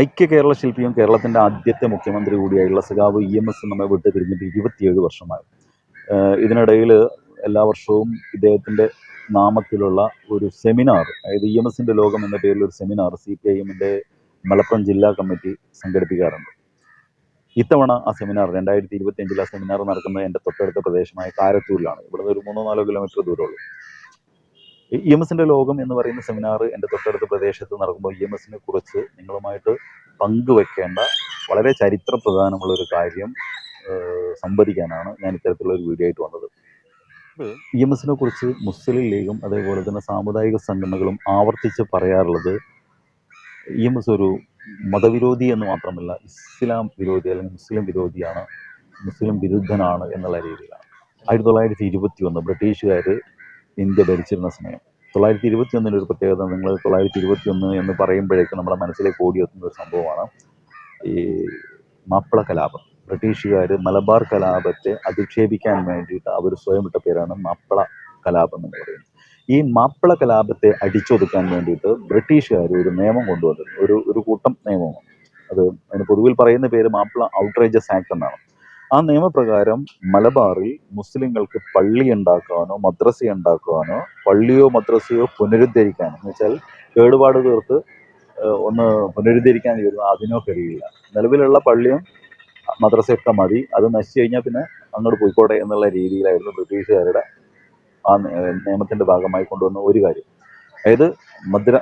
ഐക്യ കേരള ശില്പിയും കേരളത്തിന്റെ ആദ്യത്തെ മുഖ്യമന്ത്രി കൂടിയായുള്ള സഖാവ് ഇ എം എസ് നമ്മെ വിട്ട് പിരിഞ്ഞിട്ട് ഇരുപത്തിയേഴ് വർഷമായി. ഇതിനിടയിൽ എല്ലാ വർഷവും ഇദ്ദേഹത്തിന്റെ നാമത്തിലുള്ള ഒരു സെമിനാർ അതായത് ഇ എം എസിന്റെ ലോകം എന്ന പേരിൽ ഒരു സെമിനാർ സി പി ഐ എമ്മിന്റെ മലപ്പുറം ജില്ലാ കമ്മിറ്റി സംഘടിപ്പിക്കാറുണ്ട്. ഇത്തവണ ആ സെമിനാർ രണ്ടായിരത്തി ഇരുപത്തി അഞ്ചിൽ ആ സെമിനാർ നടക്കുന്നത് എന്റെ തൊട്ടടുത്ത പ്രദേശമായ കാരത്തൂരിലാണ്. ഇവിടുന്ന് ഒരു മൂന്നോ നാലോ കിലോമീറ്റർ ദൂരമുള്ളൂ. ഇ എം എസിന്റെ ലോകം എന്ന് പറയുന്ന സെമിനാർ എന്റെ തൊട്ടടുത്ത പ്രദേശത്ത് നടക്കുമ്പോൾ ഇ എം എസിനെ കുറിച്ച് നിങ്ങളുമായിട്ട് പങ്കുവെക്കേണ്ട വളരെ ചരിത്ര പ്രധാനമുള്ള ഒരു കാര്യം സംവദിക്കാനാണ് ഞാൻ ഇത്തരത്തിലുള്ള ഒരു വീഡിയോ ആയിട്ട് വന്നത്. ഇ എം എസിനെ കുറിച്ച് മുസ്ലിം ലീഗും അതേപോലെ തന്നെ സാമുദായിക സംഘടനകളും ആവർത്തിച്ച് പറയാറുള്ളത് ഇ എം എസ് ഒരു മതവിരോധി എന്ന് മാത്രമല്ല ഇസ്ലാം വിരോധി അല്ലെങ്കിൽ മുസ്ലിം വിരോധിയാണ് മുസ്ലിം വിരുദ്ധനാണ് എന്നുള്ള രീതിയിലാണ്. ആയിരത്തി തൊള്ളായിരത്തി ഇരുപത്തി ഒന്ന് ബ്രിട്ടീഷുകാർ ഇന്ത്യ ഭരിച്ചിരുന്ന സമയം. തൊള്ളായിരത്തി ഇരുപത്തി ഒന്നിന്റെ ഒരു പ്രത്യേകത നിങ്ങൾ തൊള്ളായിരത്തി ഇരുപത്തി ഒന്ന് എന്ന് പറയുമ്പോഴേക്കും നമ്മുടെ മനസ്സിലേക്ക് ഓടിയെത്തുന്ന ഒരു സംഭവമാണ് ഈ മാപ്പിള കലാപം. ബ്രിട്ടീഷുകാർ മലബാർ കലാപത്തെ അധിക്ഷേപിക്കാൻ വേണ്ടിയിട്ട് അവർ സ്വയം ഇട്ട പേരാണ് മാപ്പിള കലാപം എന്ന് പറയുന്നത്. ഈ മാപ്പിള കലാപത്തെ അടിച്ചൊതുക്കാൻ വേണ്ടിയിട്ട് ബ്രിട്ടീഷുകാർ ഒരു നിയമം കൊണ്ടുവന്നിരുന്നു. ഒരു ഒരു കൂട്ടം നിയമമാണ്. അത് അതിന് പൊതുവിൽ പറയുന്ന പേര് മാപ്പിള ഔട്ട്റേജസ് ആക്ട് എന്നാണ്. ആ നിയമപ്രകാരം മലബാറിൽ മുസ്ലിങ്ങൾക്ക് പള്ളി ഉണ്ടാക്കുവാനോ മദ്രസ ഉണ്ടാക്കുവാനോ പള്ളിയോ മദ്രസയോ പുനരുദ്ധരിക്കാനോ എന്ന് വെച്ചാൽ കേടുപാട് തീർത്ത് ഒന്ന് പുനരുദ്ധരിക്കാൻ വരുന്നു അതിനോ കഴിയില്ല. നിലവിലുള്ള പള്ളിയും മദ്രസയൊക്കെ മതി. അത് നശിച്ചു കഴിഞ്ഞാൽ പിന്നെ അങ്ങോട്ട് പോയിക്കോട്ടെ എന്നുള്ള രീതിയിലായിരുന്നു ബ്രിട്ടീഷുകാരുടെ ആ നിയമത്തിന്റെ ഭാഗമായി കൊണ്ടുവന്ന ഒരു കാര്യം. അതായത് മദ്ര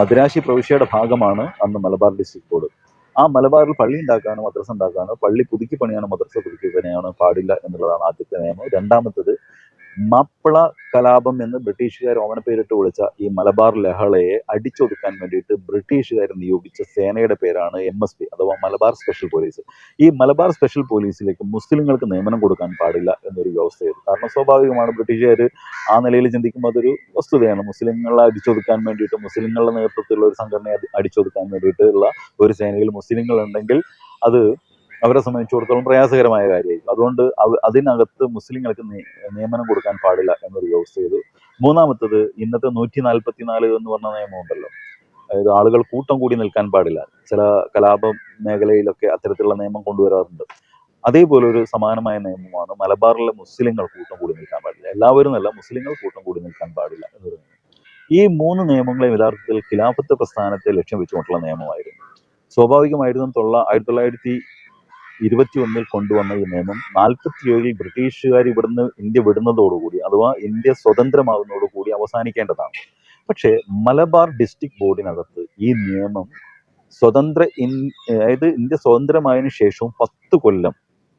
മദ്രാശി പ്രവിശ്യയുടെ ഭാഗമാണ് അന്ന് മലബാർ ഡിസ്ട്രിക്ട് ബോർഡ്. ആ മലബാറിൽ പള്ളി ഉണ്ടാക്കാനോ മദ്രസ ഉണ്ടാക്കാനോ പള്ളി പുതുക്കി പണിയാനോ മദ്രസ പുതുക്കി പണിയാനോ പാടില്ല എന്നുള്ളതാണ് ആദ്യത്തെ നിയമം. രണ്ടാമത്തത് മാപ്പിള കലാപം എന്ന് ബ്രിട്ടീഷുകാർ ഓമന പേരിട്ട് വിളിച്ച ഈ മലബാർ ലഹളയെ അടിച്ചൊതുക്കാൻ വേണ്ടിയിട്ട് ബ്രിട്ടീഷുകാർ നിയോഗിച്ച സേനയുടെ പേരാണ് എം എസ് പി അഥവാ മലബാർ സ്പെഷ്യൽ പോലീസ്. ഈ മലബാർ സ്പെഷ്യൽ പോലീസിലേക്ക് മുസ്ലിങ്ങൾക്ക് നിയമനം കൊടുക്കാൻ പാടില്ല എന്നൊരു വ്യവസ്ഥയായിരുന്നു കാരണം സ്വാഭാവികമാണ് ബ്രിട്ടീഷുകാർ ആ നിലയിൽ ചിന്തിക്കുമ്പോൾ അതൊരു വസ്തുതയാണ്. മുസ്ലിങ്ങളെ അടിച്ചൊതുക്കാൻ വേണ്ടിയിട്ട് മുസ്ലിങ്ങളുടെ നേതൃത്വത്തിലുള്ള ഒരു സംഘടനയെ അടി- അടിച്ചൊതുക്കാൻ വേണ്ടിയിട്ടുള്ള ഒരു സേനയിൽ മുസ്ലിങ്ങൾ ഉണ്ടെങ്കിൽ അത് അവരെ സംബന്ധിച്ചിടത്തോളം പ്രയാസകരമായ കാര്യമായിരിക്കും. അതുകൊണ്ട് അതിനകത്ത് മുസ്ലിങ്ങൾക്ക് നിയമനം കൊടുക്കാൻ പാടില്ല എന്നൊരു വ്യവസ്ഥ ചെയ്തു. മൂന്നാമത്തത് ഇന്നത്തെ നൂറ്റി നാൽപ്പത്തിനാല് എന്ന് പറഞ്ഞ നിയമം ഉണ്ടല്ലോ അതായത് ആളുകൾ കൂട്ടം കൂടി നിൽക്കാൻ പാടില്ല. ചില കലാപ മേഖലയിലൊക്കെ അത്തരത്തിലുള്ള നിയമം കൊണ്ടുവരാറുണ്ട്. അതേപോലെ ഒരു സമാനമായ നിയമമാണ് മലബാറിലെ മുസ്ലിങ്ങൾ കൂട്ടം കൂടി നിൽക്കാൻ പാടില്ല. എല്ലാവരും അല്ല മുസ്ലിങ്ങൾ കൂട്ടം കൂടി നിൽക്കാൻ പാടില്ല എന്നൊരു ഈ മൂന്ന് നിയമങ്ങളെയും യഥാർത്ഥത്തിൽ ഖിലാഫത്ത് പ്രസ്ഥാനത്തെ ലക്ഷ്യം വെച്ചുകൊണ്ടുള്ള നിയമമായിരുന്നു. സ്വാഭാവികമായിരുന്നു തൊള്ള ആയിരത്തി തൊള്ളായിരത്തി ഇരുപത്തി ഒന്നിൽ കൊണ്ടുവന്ന ഈ നിയമം നാൽപ്പത്തിയേഴിൽ ബ്രിട്ടീഷുകാർ ഇവിടുന്ന് ഇന്ത്യ വിടുന്നതോടുകൂടി അഥവാ ഇന്ത്യ സ്വതന്ത്രമാകുന്നതോടുകൂടി അവസാനിക്കേണ്ടതാണ്. പക്ഷേ മലബാർ ഡിസ്ട്രിക്ട് ബോർഡിനകത്ത് ഈ നിയമം സ്വതന്ത്ര ഇൻ അതായത് ഇന്ത്യ സ്വതന്ത്രമായതിനു ശേഷവും പത്ത് കൊല്ലം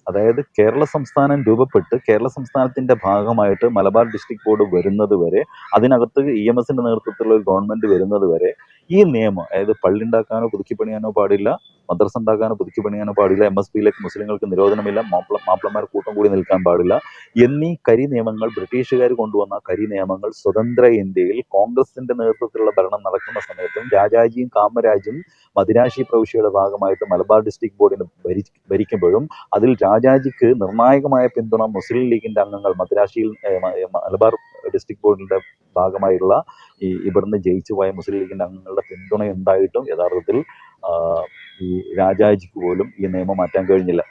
അതായത് കേരള സംസ്ഥാനം രൂപപ്പെട്ട് കേരള സംസ്ഥാനത്തിന്റെ ഭാഗമായിട്ട് മലബാർ ഡിസ്ട്രിക്ട് ബോർഡ് വരുന്നത് വരെ അതിനകത്ത് ഇ എം എസിന്റെ നേതൃത്വത്തിലുള്ള ഗവൺമെന്റ് വരുന്നത് വരെ ഈ നിയമം അതായത് പള്ളി ഉണ്ടാക്കാനോ പുതുക്കി പണിയാനോ പാടില്ല മദ്രസ ഉണ്ടാക്കാനോ പുതുക്കി പണിയാനോ പാടില്ല. എം എസ് പിയിലേക്ക് മുസ്ലിങ്ങൾക്ക് നിരോധനമില്ല. മാപ്പിള മാപ്പിളമാർ കൂട്ടം കൂടി നിൽക്കാൻ പാടില്ല. എന്നീ കരി നിയമങ്ങൾ ബ്രിട്ടീഷുകാർ കൊണ്ടുവന്ന കരി നിയമങ്ങൾ സ്വതന്ത്ര ഇന്ത്യയിൽ കോൺഗ്രസിന്റെ നേതൃത്വത്തിലുള്ള ഭരണം നടക്കുന്ന സമയത്തും രാജാജിയും കാമരാജും മദിരാശി പ്രവിശ്യയുടെ ഭാഗമായിട്ട് മലബാർ ഡിസ്ട്രിക്ട് ബോർഡിന് ഭരി ഭരിക്കുമ്പോഴും അതിൽ രാജാജിക്ക് നിർണായകമായ പിന്തുണ മുസ്ലിം ലീഗിന്റെ അംഗങ്ങൾ മദ്രാശിയിൽ മലബാർ ഡിസ്ട്രിക്ട് ബോർഡിന്റെ ഭാഗമായുള്ള ഈ ഇവിടുന്ന് ജയിച്ചു പോയ മുസ്ലിം ലീഗിന്റെ അംഗങ്ങളുടെ പിന്തുണ ഉണ്ടായിട്ടും യഥാർത്ഥത്തിൽ ഈ രാജാജിക്ക് പോലും ഈ നിയമം മാറ്റാൻ കഴിഞ്ഞില്ല.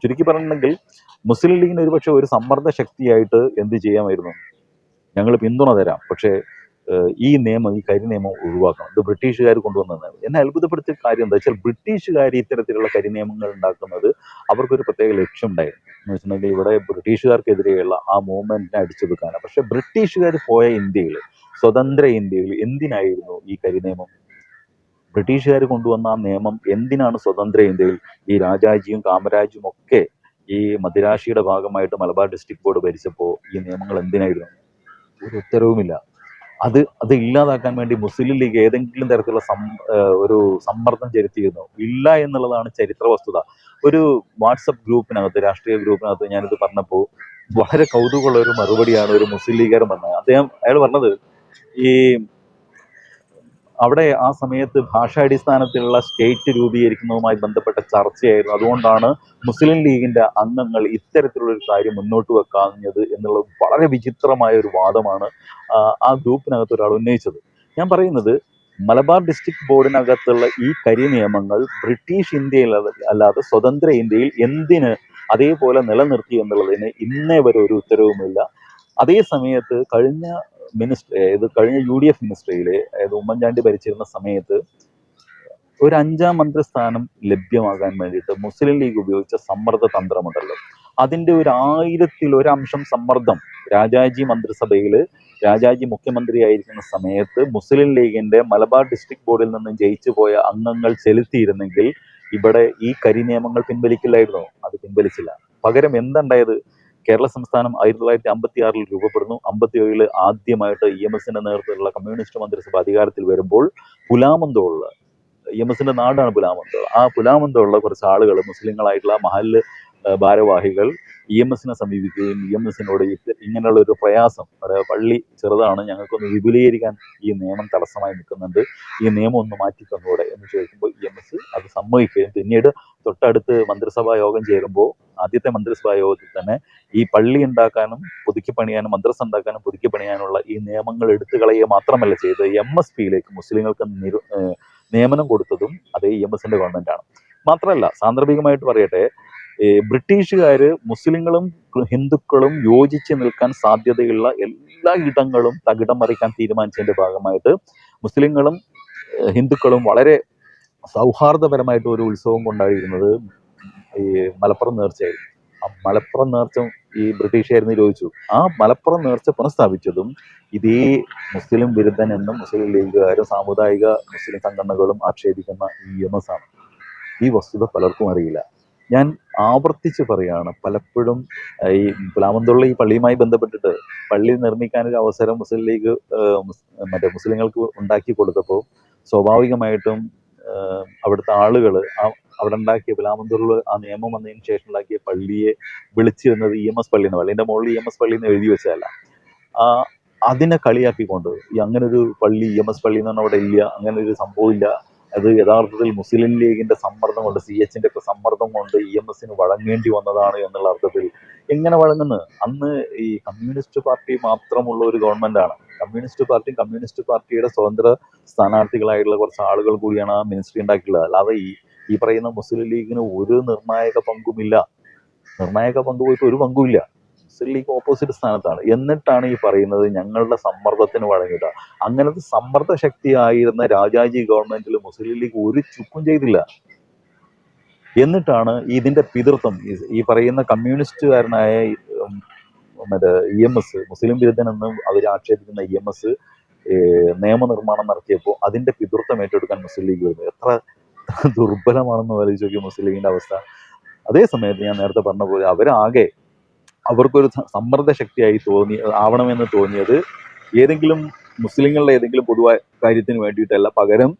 ചുരുക്കി പറഞ്ഞിട്ടുണ്ടെങ്കിൽ മുസ്ലിം ലീഗിന് ഒരുപക്ഷെ ഒരു സമ്മർദ്ദ ശക്തിയായിട്ട് എന്ത് ചെയ്യാമായിരുന്നു? ഞങ്ങൾ പിന്തുണ തരാം. പക്ഷേ ഈ നിയമം ഈ കരി നിയമം ഒഴിവാക്കണം. ഇത് ബ്രിട്ടീഷുകാർ കൊണ്ടുവന്ന നിയമം. എന്നെ അത്ഭുതപ്പെടുത്തിയ കാര്യം എന്താ വെച്ചാൽ ബ്രിട്ടീഷുകാർ ഇത്തരത്തിലുള്ള കരി നിയമങ്ങൾ ഉണ്ടാക്കുന്നത് അവർക്കൊരു പ്രത്യേക ലക്ഷ്യം ഉണ്ടായിരുന്നു എന്ന് വെച്ചിട്ടുണ്ടെങ്കിൽ ഇവിടെ ബ്രിട്ടീഷുകാർക്കെതിരെയുള്ള ആ മൂവ്മെന്റിനെ അടിച്ചൊതുക്കാനാണ്. പക്ഷെ ബ്രിട്ടീഷുകാർ പോയ ഇന്ത്യയിൽ സ്വതന്ത്ര ഇന്ത്യയിൽ എന്തിനായിരുന്നു ഈ കരി നിയമം ബ്രിട്ടീഷുകാർ കൊണ്ടുവന്ന ആ നിയമം എന്തിനാണ് സ്വതന്ത്ര ഇന്ത്യയിൽ ഈ രാജാജിയും കാമരാജും ഒക്കെ ഈ മദിരാശിയുടെ ഭാഗമായിട്ട് മലബാർ ഡിസ്ട്രിക്ട് ബോർഡ് ഭരിച്ചപ്പോൾ ഈ നിയമങ്ങൾ എന്തിനായിരുന്നു? ഒരു ഉത്തരവുമില്ല. അത് അത് ഇല്ലാതാക്കാൻ വേണ്ടി മുസ്ലിം ലീഗ് ഏതെങ്കിലും തരത്തിലുള്ള സം ഒരു സമ്മർദ്ദം ചെലുത്തിയിരുന്നു? ഇല്ല എന്നുള്ളതാണ് ചരിത്ര വസ്തുത. ഒരു വാട്സപ്പ് ഗ്രൂപ്പിനകത്ത് രാഷ്ട്രീയ ഗ്രൂപ്പിനകത്ത് ഞാനിത് പറഞ്ഞപ്പോൾ വളരെ കൗതുകമുള്ള ഒരു മറുപടിയാണ് ഒരു മുസ്ലിം ലീഗുകാരൻ പറഞ്ഞത്. അദ്ദേഹം അയാൾ പറഞ്ഞത് ഈ അവിടെ ആ സമയത്ത് ഭാഷാടിസ്ഥാനത്തിലുള്ള സ്റ്റേറ്റ് രൂപീകരിക്കുന്നതുമായി ബന്ധപ്പെട്ട ചർച്ചയായിരുന്നു. അതുകൊണ്ടാണ് മുസ്ലിം ലീഗിന്റെ അംഗങ്ങൾ ഇത്തരത്തിലുള്ള ഒരു കാര്യം മുന്നോട്ട് വെക്കാഞ്ഞത് എന്നുള്ള വളരെ വിചിത്രമായ ഒരു വാദമാണ് ആ ഗ്രൂപ്പിനകത്ത് ഒരാൾ ഉന്നയിച്ചത്. ഞാൻ പറയുന്നത് മലബാർ ഡിസ്ട്രിക്ട് ബോർഡിനകത്തുള്ള ഈ കരി നിയമങ്ങൾ ബ്രിട്ടീഷ് ഇന്ത്യയിൽ അല്ലാതെ സ്വതന്ത്ര ഇന്ത്യയിൽ എന്തിന് അതേപോലെ നിലനിർത്തി എന്നുള്ളതിന് ഇന്നേ വരെ ഒരു ഉത്തരവുമില്ല. അതേ സമയത്ത് കഴിഞ്ഞ മിനിസ്റ്റർ ഇത് കഴിഞ്ഞ യു ഡി എഫ് മിനിസ്ട്രിയിലെ അതായത് ഉമ്മൻചാണ്ടി ഭരിച്ചിരുന്ന സമയത്ത് ഒരു അഞ്ചാം മന്ത്രിസ്ഥാനം ലഭ്യമാകാൻ വേണ്ടിയിട്ട് മുസ്ലിം ലീഗ് ഉപയോഗിച്ച സമ്മർദ്ദ തന്ത്രമുണ്ടല്ലോ. അതിന്റെ ഒരു ആയിരത്തിൽ ഒരു അംശം സമ്മർദ്ദം രാജാജി മന്ത്രിസഭയിൽ രാജാജി മുഖ്യമന്ത്രിയായിരിക്കുന്ന സമയത്ത് മുസ്ലിം ലീഗിന്റെ മലബാർ ഡിസ്ട്രിക്ട് ബോർഡിൽ നിന്നും ജയിച്ചു പോയ അംഗങ്ങൾ ചെലുത്തിയിരുന്നെങ്കിൽ ഇവിടെ ഈ കരി നിയമങ്ങൾ പിൻവലിക്കില്ലായിരുന്നു? അത് പിൻവലിച്ചില്ല. പകരം എന്തുണ്ടായത്? കേരള സംസ്ഥാനം ആയിരത്തി തൊള്ളായിരത്തി അമ്പത്തി ആറിൽ രൂപപ്പെടുന്നു. അമ്പത്തി ഏഴിൽ ആദ്യമായിട്ട് ഇ എം എസിന്റെ നേതൃത്വത്തിലുള്ള കമ്മ്യൂണിസ്റ്റ് മന്ത്രിസഭ അധികാരത്തിൽ വരുമ്പോൾ പുലാമന്തോളിൽ ഇ എം എസിന്റെ നാടാണ് പുലാമന്തോൾ. ആ പുലാമന്തോളിലെ കുറച്ച് ആളുകൾ മുസ്ലിങ്ങളായിട്ടുള്ള മഹൽ ഭാരവാഹികൾ ഇ എം എസിനെ സമീപിക്കുകയും ഇ എം എസിനോട് ഇങ്ങനെയുള്ള ഒരു പ്രയാസം പള്ളി ചെറുതാണ് ഞങ്ങൾക്കൊന്ന് വിപുലീകരിക്കാൻ ഈ നിയമം തടസ്സമായി നിൽക്കുന്നുണ്ട്. ഈ നിയമം ഒന്ന് മാറ്റി തന്നൂടെ എന്ന് ചോദിക്കുമ്പോൾ ഇ എം എസ് അത് സമ്മതിക്കുകയും പിന്നീട് തൊട്ടടുത്ത് മന്ത്രിസഭാ യോഗം ചേരുമ്പോൾ ആദ്യത്തെ മന്ത്രിസഭാ യോഗത്തിൽ തന്നെ ഈ പള്ളി ഉണ്ടാക്കാനും പുതുക്കി പണിയാനും മദ്രസ ഉണ്ടാക്കാനും പുതുക്കി പണിയാനുള്ള ഈ നിയമങ്ങൾ എടുത്തു കളയുക മാത്രമല്ല ചെയ്തത്. എം എസ് പിയിലേക്ക് മുസ്ലിങ്ങൾക്ക് നിരു നിയമനം കൊടുത്തതും അതേ എം എസിന്റെ ഗവൺമെന്റാണ് മാത്രമല്ല സാന്ദർഭികമായിട്ട് പറയട്ടെ ഈ ബ്രിട്ടീഷുകാര് മുസ്ലിങ്ങളും ഹിന്ദുക്കളും യോജിച്ച് നിൽക്കാൻ സാധ്യതയുള്ള എല്ലാ ഇടങ്ങളും തകിടം മറിക്കാൻ തീരുമാനിച്ചതിന്റെ ഭാഗമായിട്ട് മുസ്ലിങ്ങളും ഹിന്ദുക്കളും വളരെ സൗഹാർദ്ദപരമായിട്ട് ഒരു ഉത്സവം കൊണ്ടാടിയിരുന്നത് ഈ മലപ്പുറം നേർച്ചയായിരുന്നു. ആ മലപ്പുറം നേർച്ച ഈ ബ്രിട്ടീഷുകാരെന്ന് ചോദിച്ചു. ആ മലപ്പുറം നേർച്ച പുനഃസ്ഥാപിച്ചതും ഇതേ മുസ്ലിം വിരുദ്ധൻ എന്നും മുസ്ലിം ലീഗുകാരും സാമുദായിക മുസ്ലിം സംഘടനകളും ആക്ഷേപിക്കുന്ന ഈ എം എസ് ആണ് ഈ വസ്തുത പലർക്കും അറിയില്ല. ഞാൻ ആവർത്തിച്ച് പറയാണ് പലപ്പോഴും ഈ പുലാമന്തുള്ള ഈ പള്ളിയുമായി ബന്ധപ്പെട്ടിട്ട് പള്ളി നിർമ്മിക്കാനൊരു അവസരം മുസ്ലിം ലീഗ് മറ്റേ മുസ്ലിങ്ങൾക്ക് ഉണ്ടാക്കി കൊടുത്തപ്പോൾ സ്വാഭാവികമായിട്ടും അവിടുത്തെ ആളുകൾ അവിടെ ഉണ്ടാക്കിയ പിലാമന്തൂരിൽ ആ നിയമം വന്നതിന് ശേഷം ഉണ്ടാക്കിയ പള്ളിയെ വിളിച്ചിരുന്നത് ഇ എം എസ് പള്ളി എന്ന് പള്ളിന്റെ മുകളിൽ ഇ എം എസ് പള്ളി എന്ന് എഴുതി വെച്ചതല്ല. ആ അതിനെ കളിയാക്കിക്കൊണ്ട് ഈ അങ്ങനെ ഒരു പള്ളി ഇ എം എസ് പള്ളി എന്ന് പറഞ്ഞാൽ അവിടെ ഇല്ല അങ്ങനെ ഒരു സംഭവം ഇല്ല. അത് യഥാർത്ഥത്തിൽ മുസ്ലിം ലീഗിന്റെ സമ്മർദ്ദം കൊണ്ട് സി എച്ചിന്റെ ഒക്കെ സമ്മർദ്ദം കൊണ്ട് ഇ എം എസിന് വഴങ്ങേണ്ടി വന്നതാണ് എന്നുള്ള അർത്ഥത്തിൽ എങ്ങനെ വഴങ്ങുന്നത് അന്ന് ഈ കമ്മ്യൂണിസ്റ്റ് പാർട്ടി മാത്രമുള്ള ഒരു ഗവൺമെന്റ് ആണ് കമ്മ്യൂണിസ്റ്റ് പാർട്ടിയും കമ്മ്യൂണിസ്റ്റ് പാർട്ടിയുടെ സ്വതന്ത്ര സ്ഥാനാർത്ഥികളായിട്ടുള്ള കുറച്ച് ആളുകൾ കൂടിയാണ് ആ മിനിസ്ട്രി ഉണ്ടാക്കിയിട്ടുള്ളത്. അല്ലാതെ ഈ ഈ പറയുന്ന മുസ്ലിം ലീഗിന് ഒരു നിർണായക പങ്കുമില്ല. നിർണായക പങ്ക് പോയിട്ട് ഒരു പങ്കുമില്ല. മുസ്ലിം ലീഗ് ഓപ്പോസിറ്റ് സ്ഥാനത്താണ്. എന്നിട്ടാണ് ഈ പറയുന്നത് ഞങ്ങളുടെ സമ്മർദ്ദത്തിന് വഴങ്ങിയിട്ട അങ്ങനത്തെ സമ്മർദ്ദ ശക്തിയായിരുന്ന രാജാജി ഗവൺമെന്റിൽ മുസ്ലിം ലീഗ് ഒരു ചുക്കും ചെയ്തില്ല. എന്നിട്ടാണ് ഇതിന്റെ പിതൃത്വം. ഈ- പറയുന്ന കമ്മ്യൂണിസ്റ്റുകാരനായ മറ്റേ ഇ എം എസ് മുസ്ലിം വിരുദ്ധനെന്ന് അവർ ആക്ഷേപിക്കുന്ന ഇ എം എസ് നിയമനിർമ്മാണം നടത്തിയപ്പോൾ അതിന്റെ പിതൃത്വം ഏറ്റെടുക്കാൻ മുസ്ലിം ലീഗ് വരുന്നത് എത്ര ദുർബലമാണെന്ന് ആലോചിച്ച് നോക്കി മുസ്ലിം ലീഗിന്റെ അവസ്ഥ. അതേ സമയത്ത് ഞാൻ നേരത്തെ പറഞ്ഞ പോലെ അവരാകെ അവർക്കൊരു സമ്മർദ്ദ ശക്തിയായി തോന്നി ആവണമെന്ന് തോന്നിയത് ഏതെങ്കിലും മുസ്ലിങ്ങളുടെ ഏതെങ്കിലും പൊതുവായ കാര്യത്തിന് വേണ്ടിയിട്ടല്ല പകരം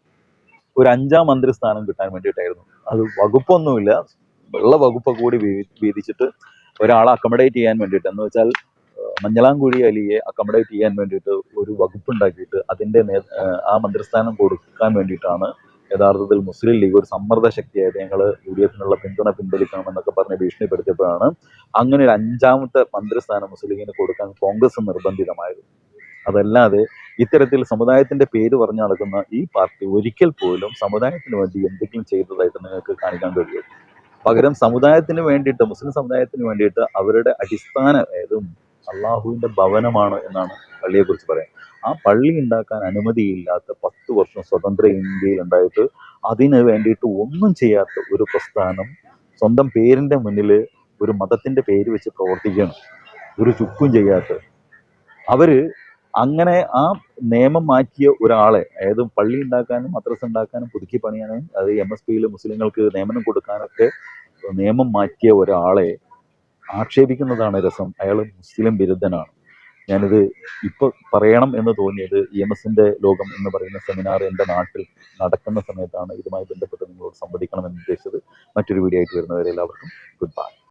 ഒരു അഞ്ചാം മന്ത്രിസ്ഥാനം കിട്ടാൻ വേണ്ടിയിട്ടായിരുന്നു. അത് വകുപ്പൊന്നുമില്ല ഉള്ള വകുപ്പ് കൂടി വീതിച്ചിട്ട് ഒരാളെ അക്കമഡേറ്റ് ചെയ്യാൻ വേണ്ടിയിട്ട്. എന്ന് വെച്ചാൽ മഞ്ഞളാംകുഴി അലിയെ അക്കമഡേറ്റ് ചെയ്യാൻ വേണ്ടിയിട്ട് ഒരു വകുപ്പ് ഉണ്ടാക്കിയിട്ട് അതിന്റെ നേ- ആ മന്ത്രിസ്ഥാനം കൊടുക്കാൻ വേണ്ടിയിട്ടാണ് യഥാർത്ഥത്തിൽ മുസ്ലിം ലീഗ് ഒരു സമ്മർദ്ദ ശക്തിയായിട്ട് ഞങ്ങൾ യു ഡി എഫിനുള്ള പിന്തുണ പിൻവലിക്കണമെന്നൊക്കെ പറഞ്ഞ് ഭീഷണിപ്പെടുത്തിയപ്പോഴാണ് അങ്ങനെ ഒരു അഞ്ചാമത്തെ മന്ത്രിസ്ഥാനം മുസ്ലിം ലീഗിന് കൊടുക്കാൻ കോൺഗ്രസ് നിർബന്ധിതമായത്. അതല്ലാതെ ഇത്തരത്തിൽ സമുദായത്തിന്റെ പേര് പറഞ്ഞു നടക്കുന്ന ഈ പാർട്ടി ഒരിക്കൽ പോലും സമുദായത്തിന് വേണ്ടി എന്തെങ്കിലും ചെയ്തതായിട്ട് നിങ്ങൾക്ക് കാണിക്കാൻ കഴിയും പകരം സമുദായത്തിന് വേണ്ടിയിട്ട് മുസ്ലിം സമുദായത്തിന് വേണ്ടിയിട്ട് അവരുടെ അടിസ്ഥാന അതായത് അള്ളാഹുവിന്റെ ഭവനമാണ് എന്നാണ് പള്ളിയെ കുറിച്ച് പറയാം ആ പള്ളി ഉണ്ടാക്കാൻ അനുമതിയില്ലാത്ത പത്ത് വർഷം സ്വതന്ത്ര ഇന്ത്യയിൽ ഉണ്ടായിട്ട് അതിന് വേണ്ടിയിട്ട് ഒന്നും ചെയ്യാത്ത ഒരു പ്രസ്ഥാനം സ്വന്തം പേരിന്റെ മുന്നിൽ ഒരു മതത്തിന്റെ പേര് വെച്ച് പ്രവർത്തിക്കണം. ഒരു ചുക്കും ചെയ്യാത്ത. അവർ അങ്ങനെ ആ നിയമം മാറ്റിയ ഒരാളെ അതായത് പള്ളി ഉണ്ടാക്കാനും മദ്രസ ഉണ്ടാക്കാനും പുതുക്കി പണിയാനും അത് എം എസ് പിയിൽ മുസ്ലിങ്ങൾക്ക് നിയമനം കൊടുക്കാനൊക്കെ നിയമം മാറ്റിയ ഒരാളെ ആക്ഷേപിക്കുന്നതാണ് രസം. അയാൾ മുസ്ലിം വിരുദ്ധനാണ്. ഞാനിത് ഇപ്പൊ പറയണം എന്ന് തോന്നിയത് ഇ എം എസിന്റെ ലോകം എന്ന് പറയുന്ന സെമിനാർ എന്റെ നാട്ടിൽ നടക്കുന്ന സമയത്താണ് ഇതുമായി ബന്ധപ്പെട്ട് നിങ്ങളോട് സംവദിക്കണം എന്ന് ഉദ്ദേശിച്ചത്. മറ്റൊരു വീഡിയോ ആയിട്ട് വരുന്നവരെ എല്ലാവർക്കും ഗുഡ് ബൈ.